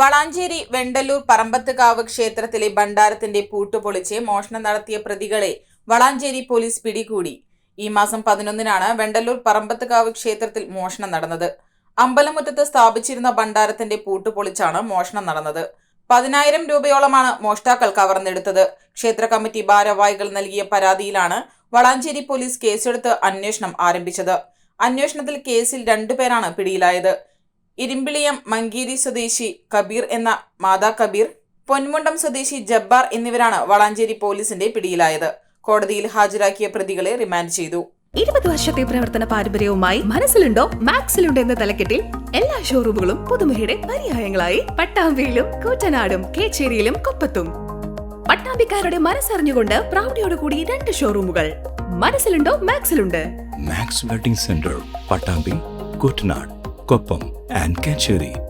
വളാഞ്ചേരി വെണ്ടല്ലൂർ പറമ്പത്തുകാവ് ക്ഷേത്രത്തിലെ ഭണ്ഡാരത്തിന്റെ പൂട്ടുപൊളിച്ച് മോഷണം നടത്തിയ പ്രതികളെ വളാഞ്ചേരി പോലീസ് പിടികൂടി. ഈ മാസം പതിനൊന്നിനാണ് വെണ്ടല്ലൂർ പറമ്പത്തുകാവ് ക്ഷേത്രത്തിൽ മോഷണം നടന്നത്. അമ്പലമുറ്റത്ത് സ്ഥാപിച്ചിരുന്ന ഭണ്ഡാരത്തിന്റെ പൂട്ടുപൊളിച്ചാണ് മോഷണം നടന്നത്. പതിനായിരം രൂപയോളമാണ് മോഷ്ടാക്കൾ കവർന്നെടുത്തത്. ക്ഷേത്ര കമ്മിറ്റി ഭാരവാഹികൾ നൽകിയ പരാതിയിലാണ് വളാഞ്ചേരി പോലീസ് കേസെടുത്ത് അന്വേഷണം ആരംഭിച്ചത്. അന്വേഷണത്തിൽ കേസിൽ രണ്ടുപേരാണ് പിടിയിലായത്. ഇരുമ്പിളിയം മങ്കേരി സ്വദേശി കബീർ എന്ന മാതാ കബീർ പൊന്മുണ്ടം സ്വദേശി ജബ്ബാർ എന്നിവരാണ് വളാഞ്ചേരി പോലീസിന്റെ പിടിയിലായത്. കോടതിയിൽ ഹാജരാക്കിയ പ്രതികളെ റിമാൻഡ് ചെയ്തു. ഇരുപത് വർഷത്തെ പ്രവർത്തന പാരമ്പര്യവുമായി മനസ്സിലുണ്ടോ? മാക്സിലുണ്ടോ എന്ന തലക്കെട്ടിൽ എല്ലാ ഷോറൂമുകളും പുതുമുഖയുടെ പര്യായങ്ങളായി. പട്ടാമ്പിയിലും കൂറ്റനാടും കേച്ചേരിയിലും കൊപ്പത്തും. പട്ടാമ്പിക്കാരുടെ മനസ്സറിഞ്ഞുകൊണ്ട് പ്രൗഢിയോടുകൂടി രണ്ട് ഷോറൂമുകൾ. മനസ്സിലുണ്ടോ? മാക്സിലുണ്ട്. Max wedding centre Pattambi Kuttanad Koppam. and Kacheri.